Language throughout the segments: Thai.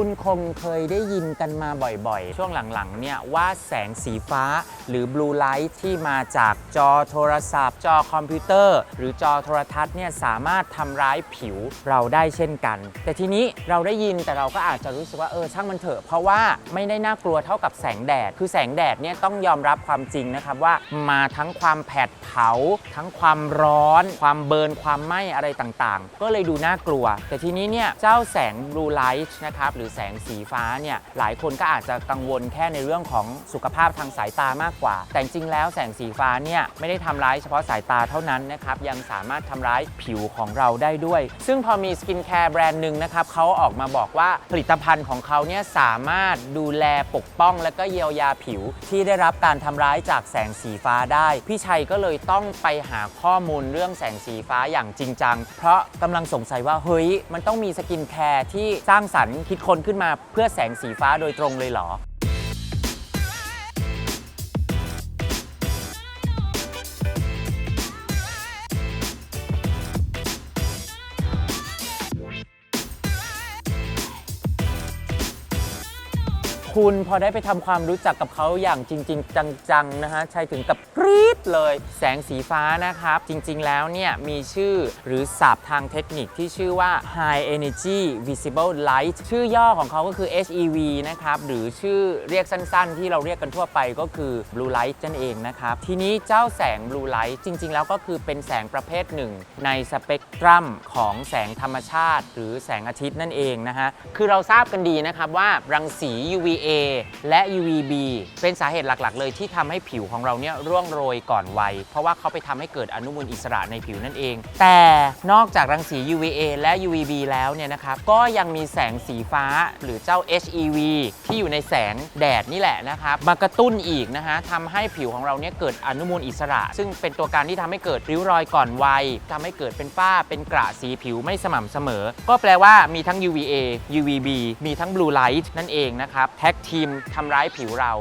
คุณคงเคยได้ยินกันมาบ่อยๆ ช่วงหลังๆ เนี่ยว่าแสงสีฟ้าหรือ blue light ที่มาจากจอโทรศัพท์ จอคอมพิวเตอร์ หรือจอโทรทัศน์เนี่ยสามารถทำร้ายผิวเราได้เช่นกัน แต่ทีนี้เราได้ยินแต่เราก็อาจจะรู้สึกว่าเออช่างมันเถอะ เพราะว่าไม่ได้น่ากลัวเท่ากับแสงแดด คือแสงแดดเนี่ยต้องยอมรับความจริงนะครับว่ามาทั้งความแผดเผา ทั้งความร้อน ความเบิร์นความไหม้อะไรต่างๆ ก็เลยดูน่ากลัว แต่ทีนี้เนี่ยเจ้าแสง blue light นะครับหรือแสงสีฟ้าเนี่ยหลายคนก็อาจจะกังวลแค่ในเรื่องของสุขภาพทางสายตามากกว่า แต่จริงแล้วแสงสีฟ้าเนี่ยไม่ได้ทำร้ายเฉพาะสายตาเท่านั้นนะครับยังสามารถทำร้ายผิวของเราได้ด้วย ซึ่งพอมีสกินแคร์แบรนด์หนึ่งนะครับเขาออกมาบอกว่าผลิตภัณฑ์ของเขาเนี่ยสามารถดูแลปกป้อง และก็เยียวยาผิว ที่ได้รับการทำร้ายจากแสงสีฟ้าได้ พี่ชัยก็เลยต้องไปหาข้อมูลเรื่องแสงสีฟ้าอย่างจริงจัง เพราะกำลังสงสัยว่าเฮ้ยมันต้องมีสกินแคร์ที่สร้างสรรค์คิดค้นขึ้นมาเพื่อแสงสีฟ้าโดยตรงเลยเหรอ คุณพอได้ไปทำความรู้จักกับเขาอย่างจริง ๆ จังๆนะฮะใชัยถึงกับกรี๊ดเลย แสงสีฟ้านะครับ จริงๆแล้วเนี่ยมีชื่อหรือศัพท์ทางเทคนิคที่ชื่อว่า High Energy Visible Light ชื่อย่อของเขาก็คือ HEV นะครับหรือชื่อเรียกสั้นๆ ที่เราเรียกกันทั่วไปก็คือ Blue Light นั่นเองนะครับ ทีนี้เจ้าแสง Blue Light จริง ๆ แล้วก็คือเป็นแสงประเภทหนึ่ง ในสเปกตรัมของแสงธรรมชาติ หรือแสงอาทิตย์นั่นเองนะฮะคือเราทราบกันดีนะครับว่ารังสี UVA และ UVB เป็นสาเหตุหลักๆ เลยที่ทำให้ผิวของเราเนี่ยร่วงโรยก่อนวัย เพราะว่าเขาไปทำให้เกิดอนุมูลอิสระในผิวนั่นเอง แต่นอกจากรังสี UVA และ UVB แล้วเนี่ยนะครับก็ยังมีแสงสีฟ้าหรือเจ้า HEV ที่อยู่ในแสงแดดนี่แหละนะครับมากระตุ้นอีกนะฮะทำให้ผิวของเราเนี่ยเกิดอนุมูลอิสระ ซึ่งเป็นตัวการที่ทำให้เกิดริ้วรอยก่อนวัยทำให้เกิดเป็นฝ้าเป็นกระสีผิวไม่สม่ำเสมอ ก็แปลว่ามีทั้ง UVA UVB มีทั้ง Blue Light นั่นเองนะครับแท็กทีมทำร้ายผิวเรา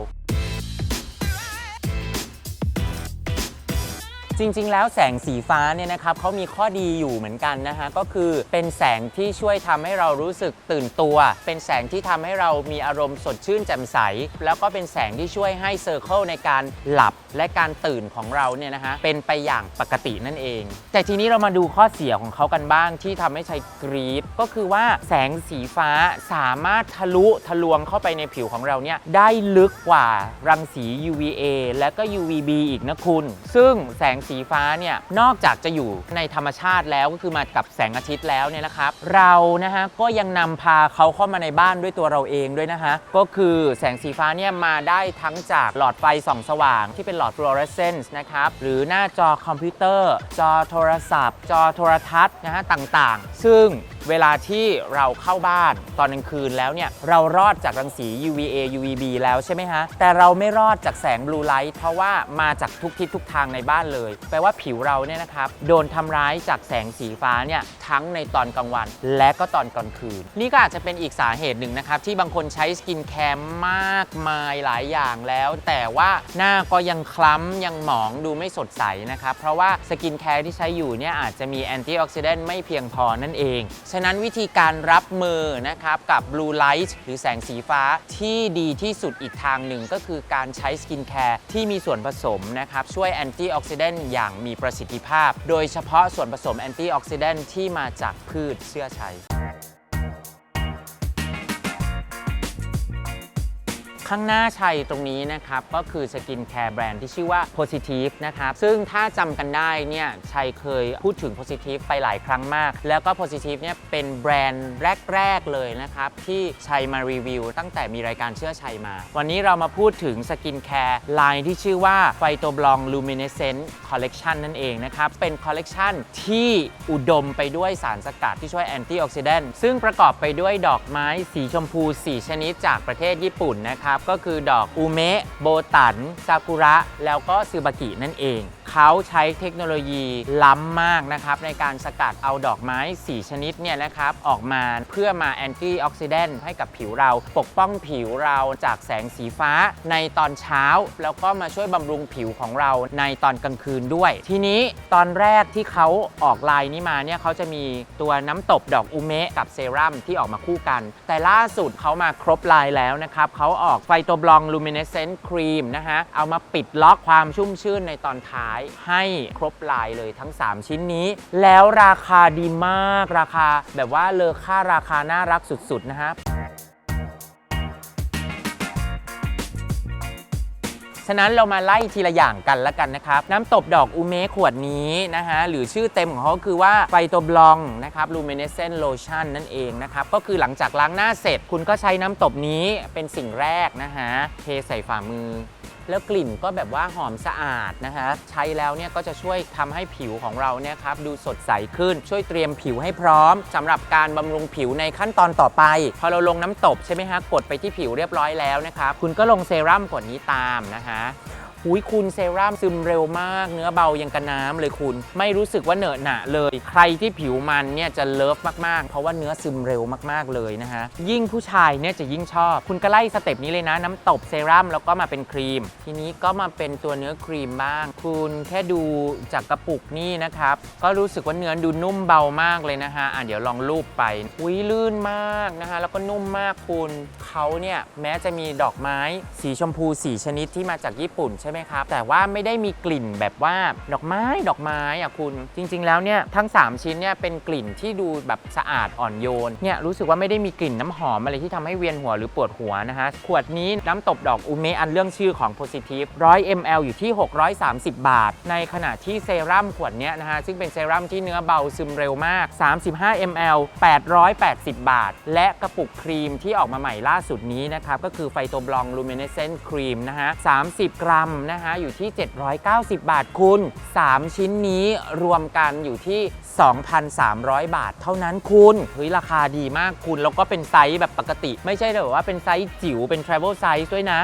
จริง ๆ แล้วแสงสีฟ้าเนี่ยนะครับเขามีข้อดีอยู่เหมือนกันนะฮะก็คือเป็นแสงที่ช่วยทำให้เรารู้สึกตื่นตัว เป็นแสงที่ทำให้เรามีอารมณ์สดชื่นแจ่มใส แล้วก็เป็นแสงที่ช่วยให้เซอร์เคิลในการหลับและการตื่นของเราเนี่ยนะฮะเป็นไปอย่างปกตินั่นเอง แต่ทีนี้เรามาดูข้อเสียของเขากันบ้างที่ทำให้ใชัยกรีดก็คือว่าแสงสีฟ้าสามารถทะลุทะลวงเข้าไปในผิวของเราเนี่ยได้ลึกกว่ารังสี UVA และก็ UVB อีกนะคุณ ซึ่งแสงสีฟ้าเนี่ยนอกจากจะอยู่ในธรรมชาติแล้วก็คือมากับแสงอาทิตย์แล้วเนี่ยนะครับ เรานะฮะก็ยังนำพาเขาเข้ามาในบ้านด้วยตัวเราเองด้วยนะฮะก็คือแสงสีฟ้าเนี่ยมาได้ทั้งจากหลอดไฟส่องสว่าง ที่เป็นหลอดฟลูออเรสเซนซ์นะครับหรือหน้าจอคอมพิวเตอร์ จอโทรศัพท์ จอโทรทัศน์นะฮะต่างๆ ซึ่งเวลาที่เราเข้าบ้านตอนกลางคืนแล้วเนี่ยเรารอดจากรังสี UVA UVB แล้วใช่ไหมฮะ แต่เราไม่รอดจากแสงบลูไลท์เพราะว่ามาจากทุกทิศทุกทางในบ้านเลยแปลว่าผิวเราเนี่ยนะครับโดนทำร้ายจากแสงสีฟ้าเนี่ยทั้งในตอนกลางวัน และก็ตอนกลางคืน นี่ก็อาจจะเป็นอีกสาเหตุหนึ่งนะครับ ที่บางคนใช้สกินแคร์มากมายหลายอย่างแล้ว แต่ว่าหน้าก็ยังคล้ำยังหมองดูไม่สดใสนะครับ เพราะว่าสกินแคร์ที่ใช้อยู่เนี่ยอาจจะมีแอนตี้ออกซิเดนต์ไม่เพียงพอนั่นเอง ฉะนั้นวิธีการรับมือนะครับกับบลูไลท์หรือแสงสีฟ้าที่ดีที่สุดอีกทางหนึ่งก็คือการใช้สกินแคร์ที่มีส่วนผสมนะครับช่วยแอนตี้ออกซิเดนต์อย่างมีประสิทธิภาพ โดยเฉพาะส่วนผสมแอนตี้ออกซิเดนท์ที่มาจากพืชเชื่อชัย ข้างหน้าชัยตรงนี้นะครับ ก็คือสกินแคร์แบรนด์ที่ชื่อว่า Positive นะครับ ซึ่งถ้าจำกันได้เนี่ยชัยเคยพูดถึง Positive ไปหลายครั้งมาก แล้วก็ Positive เนี่ยเป็นแบรนด์แรก ๆ เลยนะครับ ที่ชัยมารีวิว ตั้งแต่มีรายการเชื่อชัยมา วันนี้เรามาพูดถึงสกินแคร์ไลน์ที่ชื่อว่า p h y t o b l o n g Luminescent Collection นั่นเองนะครับ เป็นคอลเลกชันที่อุดมไปด้วยสารสกัดที่ช่วยแอนตี้ออกซิเดนต์ซึ่งประกอบไปด้วยดอกไม้สีชมพู 4 ชนิดจากประเทศญี่ปุ่นนะครับก็คือดอกอูเมะโบตันซากุระแล้วก็ซูบากินั่นเอง เขาใช้เทคโนโลยีล้ำมากนะครับในการสกัดเอาดอกไม้ 4 ชนิดเนี่ยนะครับออกมาเพื่อมาแอนตี้ออกซิแดนต์ให้กับผิวเรา ปกป้องผิวเราจากแสงสีฟ้าในตอนเช้า แล้วก็มาช่วยบำรุงผิวของเราในตอนกลางคืนด้วย ทีนี้ตอนแรกที่เขาออกลายนี้มาเนี่ยเขาจะมีตัวน้ำตบดอกอุเมะกับเซรั่มที่ออกมาคู่กัน แต่ล่าสุดเขามาครบลายแล้วนะครับเขาออกไฟโตบลองลูมิเนเซนต์ครีมนะฮะเอามาปิดล็อกความชุ่มชื่นในตอนท้ายให้ครบลายเลยทั้ง 3 ชิ้นนี้ แล้วราคาดีมากราคาแบบว่าเลอค่าราคาน่ารักสุด ๆ นะฮะฉะนั้นเรามาไล่ทีละอย่างกันแล้วกันนะครับ น้ำตบดอกอูเมะขวดนี้นะฮะ หรือชื่อเต็มของเขาคือว่าไฟโตบลองนะครับลูเมเนเซนโลชั่นนั่นเองนะครับ ก็คือหลังจากล้างหน้าเสร็จ คุณก็ใช้น้ำตบนี้เป็นสิ่งแรกนะฮะ เทใส่ฝ่ามือ แล้วกลิ่นก็แบบว่าหอมสะอาดนะฮะใช้แล้วเนี่ยก็จะช่วยทำให้ผิวของเราเนี่ยครับดูสดใสขึ้นช่วยเตรียมผิวให้พร้อมสำหรับการบำรุงผิวในขั้นตอนต่อไป พอเราลงน้ำตบใช่ไหมฮะกดไปที่ผิวเรียบร้อยแล้วนะครับคุณก็ลงเซรั่มกดนี้ตามนะฮะ หุยคุณเซรั่มซึมเร็วมาก เนื้อเบายังกระน้ำเลยคุณ ไม่รู้สึกว่าเหนอะหนะเลย ใครที่ผิวมันเนี่ยจะเลิฟมากๆ เพราะว่าเนื้อซึมเร็วมากๆเลยนะฮะ ยิ่งผู้ชายเนี่ยจะยิ่งชอบ คุณก็ไล่สเต็ปนี้เลยนะ น้ำตบเซรั่มแล้วก็มาเป็นครีม ทีนี้ก็มาเป็นตัวเนื้อครีมบ้าง คุณแค่ดูจากกระปุกนี่นะครับ ก็รู้สึกว่าเนื้อดูนุ่มเบามากเลยนะฮะอะเดี๋ยวลองรูปไป อุ้ยลื่นมากนะฮะ แล้วก็นุ่มมากคุณเขาเนี่ยแม้จะมีดอกไม้ สีชมพูสีชนิดที่มาจากญี่ปุ่นใช่ไหมครับ แต่ว่าไม่ได้มีกลิ่นแบบว่าดอกไม้ดอกไม้อะคุณ จริง ๆ แล้วเนี่ยทั้ง 3 ชิ้นเนี่ยเป็นกลิ่นที่ดูแบบสะอาดอ่อนโยนเนี่ยรู้สึกว่าไม่ได้มีกลิ่นน้ำหอมอะไรที่ทำให้เวียนหัวหรือปวดหัวนะฮะขวดนี้น้ำตบดอกอุเมะอันเรื่องชื่อของ Positive 100 ml อยู่ที่ 630 บาท ในขณะที่เซรั่มขวดเนี้ยนะฮะซึ่งเป็นเซรั่มที่เนื้อเบาซึมเร็วมาก 35 ml 880 บาท และกระปุกครีมที่ออกมาใหม่ล่าสุดนี้นะครับก็คือไฟโตบลองลูมิเนเซนต์ครีมนะฮะ30 กรัมนะฮะอยู่ที่ 790 บาทคุณ 3 ชิ้นนี้รวมกันอยู่ที่ 2,300 บาทเท่านั้นคุณเฮ้ยราคาดีมากคุณ แล้วก็เป็นไซส์แบบปกติ ไม่ใช่แบบว่าเป็นไซส์จิ๋วเป็น travel size ด้วยนะ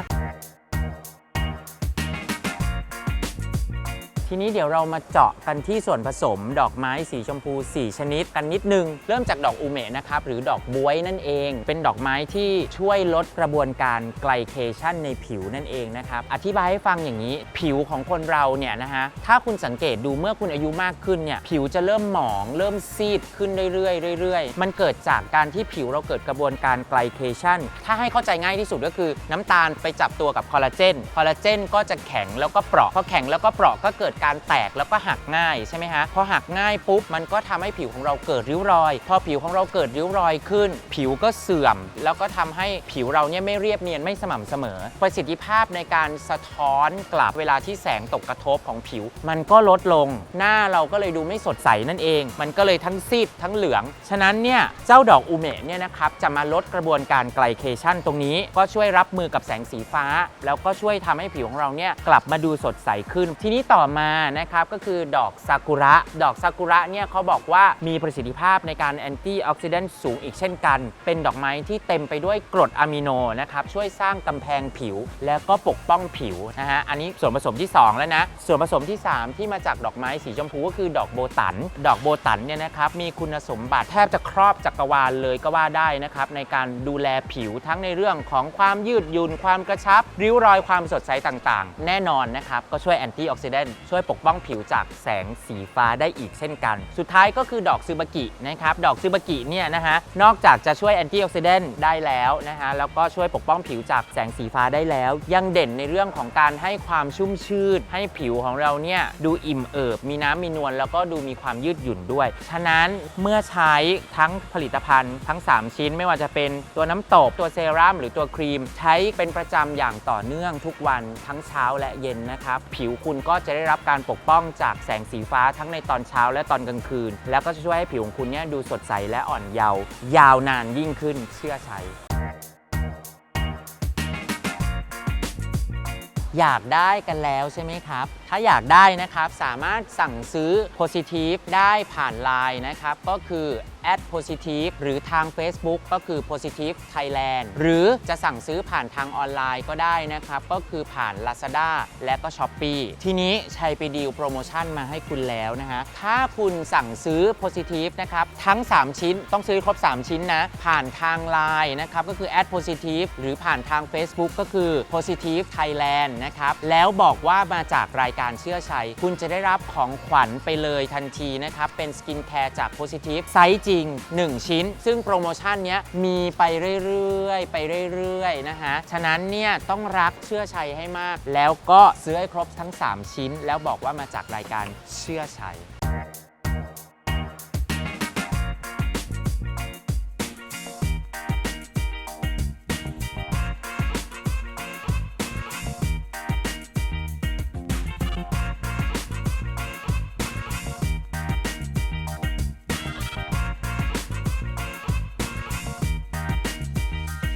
ทีนี้เดี๋ยวเรามาเจาะกันที่ส่วนผสม ดอกไม้สีชมพู 4 ชนิดกันนิดนึง เริ่มจากดอกอูเมะนะครับหรือดอกบวยนั่นเอง เป็นดอกไม้ที่ช่วยลดกระบวนการไกลเคชันในผิวนั่นเองนะครับอธิบายให้ฟังอย่างนี้ ผิวของคนเราเนี่ยนะฮะถ้าคุณสังเกตดูเมื่อคุณอายุมากขึ้นเนี่ยผิวจะเริ่มหมอง เริ่มซีดขึ้นเรื่อยๆเรื่อยๆ มันเกิดจากการที่ผิวเราเกิดกระบวนการไกลเคชันถ้าให้เข้าใจง่ายที่สุดก็คือน้ำตาลไปจับตัวกับคอลลาเจนคอลลาเจนก็จะแข็งแล้วก็เปราะพอแข็งแล้วก็เปราะก็เกิดการแตกแล้วก็หักง่ายใช่ไหมฮะพอหักง่ายปุ๊บมันก็ทำให้ผิวของเราเกิดริ้วรอย พอผิวของเราเกิดริ้วรอยขึ้น ผิวก็เสื่อม แล้วก็ทำให้ผิวเราเนี่ยไม่เรียบเนียนไม่สม่ำเสมอ ประสิทธิภาพในการสะท้อนกลับเวลาที่แสงตกกระทบของผิว มันก็ลดลง หน้าเราก็เลยดูไม่สดใสนั่นเอง มันก็เลยทั้งซีดทั้งเหลือง ฉะนั้นเนี่ยเจ้าดอกอูเมะเนี่ยนะครับจะมาลดกระบวนการไกลเคชันตรงนี้ ก็ช่วยรับมือกับแสงสีฟ้า แล้วก็ช่วยทำให้ผิวของเราเนี่ยกลับมาดูสดใสขึ้น ทีนี้ต่อมานะครับก็คือดอกซากุระ ดอกซากุระเนี่ยเขาบอกว่ามีประสิทธิภาพในการแอนตี้ออกซิแดนต์สูงอีกเช่นกัน เป็นดอกไม้ที่เต็มไปด้วยกรดอะมิโนนะครับช่วยสร้างกำแพงผิว แล้วก็ปกป้องผิวนะฮะอันนี้ส่วนผสมที่ 2 แล้วนะ ส่วนผสมที่ 3 ที่มาจากดอกไม้สีชมพูก็คือดอกโบตัน ดอกโบตันเนี่ยนะครับมีคุณสมบัติแทบจะครอบจักรวาลเลยก็ว่าได้นะครับในการดูแลผิวทั้งในเรื่องของความยืดหยุ่นความกระชับ ริ้วรอยความสดใสต่างๆ แน่นอนนะครับก็ช่วยแอนตี้ออกซิแดนต์ช่วยปกป้องผิวจากแสงสีฟ้าได้อีกเช่นกัน สุดท้ายก็คือดอกซูบากินะครับ ดอกซูบากิเนี่ยนะฮะ นอกจากจะช่วยแอนตี้ออกซิแดนต์ได้แล้วนะฮะ แล้วก็ช่วยปกป้องผิวจากแสงสีฟ้าได้แล้ว ยังเด่นในเรื่องของการให้ความชุ่มชื่น ให้ผิวของเราเนี่ยดูอิ่มเอิบ มีน้ำมีนวล แล้วก็ดูมีความยืดหยุ่นด้วย ฉะนั้นเมื่อใช้ทั้งผลิตภัณฑ์ทั้ง 3 ชิ้นไม่ว่าจะเป็นตัวน้ำตบ ตัวเซรั่มหรือตัวครีม ใช้เป็นประจำอย่างต่อเนื่องทุกวันทั้งเช้าและเย็นนะครับ ผิวคุณก็จะได้รับการปกป้องจากแสงสีฟ้าทั้งในตอนเช้าและตอนกลางคืน แล้วก็จะช่วยให้ผิวของคุณเนี่ยดูสดใสและอ่อนเยาว์ยาวนานยิ่งขึ้นเชื่อใช้อยากได้กันแล้วใช่ไหมครับ ถ้าอยากได้นะครับสามารถสั่งซื้อ Positive ได้ผ่านไลน์นะครับ ก็คือ positive หรือทาง Facebook ก็คือ positive Thailand หรือจะสั่งซื้อผ่านทางออนไลน์ก็ได้นะครับ ก็คือผ่าน Lazada และก็ Shopee ทีนี้ชัยไปดีลโปรโมชั่นมาให้คุณแล้วนะฮะ ถ้าคุณสั่งซื้อ positive นะครับ ทั้ง 3 ชิ้นต้องซื้อครบ 3 ชิ้นนะ ผ่านทาง Line นะครับก็คือ Ad positive หรือผ่านทาง Facebook ก็คือ positive Thailand นะครับแล้วบอกว่ามาจากรายการเชื่อชัย คุณจะได้รับของขวัญไปเลยทันทีนะครับเป็นสกินแคร์จาก positive ไซส์จริง 1 ชิ้น ซึ่งโปรโมชั่นเนี้ยมีไปเรื่อยๆ ไปเรื่อยๆนะฮะ ฉะนั้นเนี่ยต้องรักเชื่อชัยให้มาก แล้วก็ซื้อให้ครบทั้ง 3 ชิ้น แล้วบอกว่ามาจากรายการเชื่อชัย